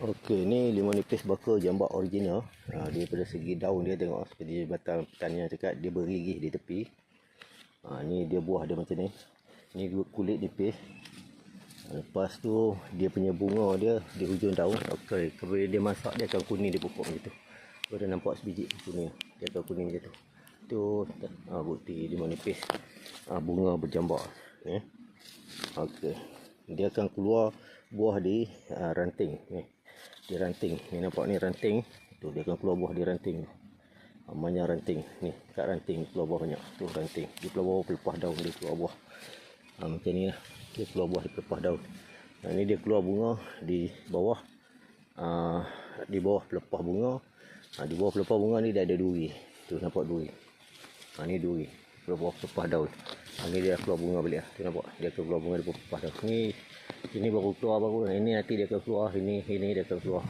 Okey, ni limau nipis bakar jambak original. Ha, dia pada segi daun dia tengok seperti batang pertanian cakap dia berigih di tepi. Ha, ni dia buah dia macam ni. Ni kulit nipis. Lepas tu dia punya bunga dia di hujung daun. Okey, kalau dia masak dia akan kuning di pokok macam tu. Kau nampak sebiji kuning. Dia akan kuning macam tu. Tu ha, bukti limau nipis. Ha, bunga berjambak. Eh. Okey. Dia akan keluar buah di uh, ranting ni. Di ranting. Ni nampak ni ranting. Tu dia akan keluar buah di ranting banyak ranting. Ni kat ranting keluar buah banyak. Tu ranting. Dia keluar buah pelepah daun dia keluar buah. Ha, macam ni lah. Dia keluar buah di pelepah daun. Nah, ni dia keluar bunga di bawah. Uh, di bawah pelepah bunga. Ha, di bawah pelepah bunga ni dia ada duri. Tu nampak duri. Ha, ni duri. Keluar buah pelepah daun. Ha, ni dia keluar bunga balik lah. tu nampak? Dia keluar bunga di pelepah daun. Ni ini baru keluar baru ini nanti dia akan keluar ini ini dia akan keluar.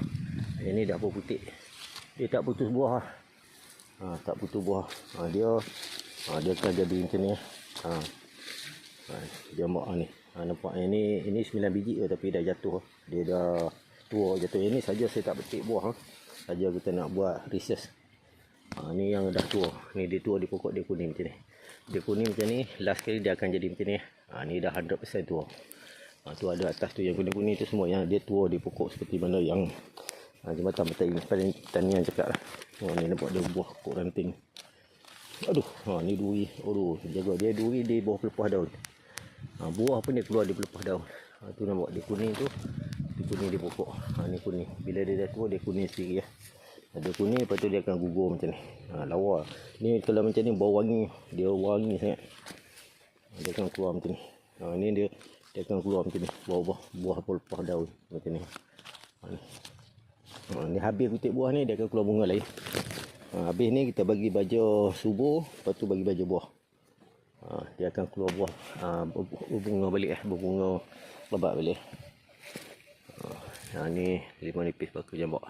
Ini dah pun putih dia tak putus buah ha, tak putus buah. Ha, dia ha, dia akan jadi macam ni ha. Ha, dia mak ni. Ha, nampak ini ini 9 biji je tapi dah jatuh dia dah tua jatuh. Ini saja saya tak petik buah ha. saja kita nak buat research ha, ni yang dah tua. Ni dia tua di pokok dia kuning macam ni. Dia kuning macam ni last kali dia akan jadi macam ni. Ha, ni dah 100% tua Ha, tu ada atas tu yang kuning-kuning tu semua yang dia tua di pokok seperti mana yang ha, jembatan betul ini paling tanian cakap lah. Ha, ni nampak dia buah pokok ranting. Aduh, ha, ni duri. Aduh, jaga dia duri di bawah pelepah daun. Ha, buah pun dia keluar di pelepah daun. Ha, tu nampak dia kuning tu. Dia kuning di pokok. Ha, ni kuning. Bila dia dah tua dia kuning sendiri ya. Ada kuning lepas tu dia akan gugur macam ni. Ha, lawa. Ni kalau macam ni bau wangi. Dia wangi sangat. Dia akan keluar macam ni. Ha, ni dia dia akan keluar macam ni. Buah-buah buah pelepah daun macam ni. Ha, ni. Ha, ni habis kutik buah ni dia akan keluar bunga lain. Ha, habis ni kita bagi baju subuh lepas tu bagi baju buah. Ha, dia akan keluar buah. Ha, berbunga balik eh berbunga lebat balik. Ha, ni limau nipis pakai jambak.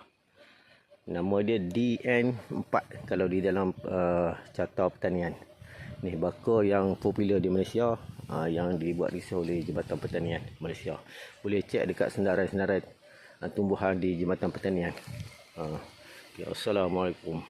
Nama dia DN4 kalau di dalam uh, carta pertanian ni bakar yang popular di Malaysia uh, yang dibuat risau oleh Jabatan Pertanian Malaysia. Boleh cek dekat senarai-senarai uh, tumbuhan di Jabatan Pertanian. Uh, okay, Assalamualaikum.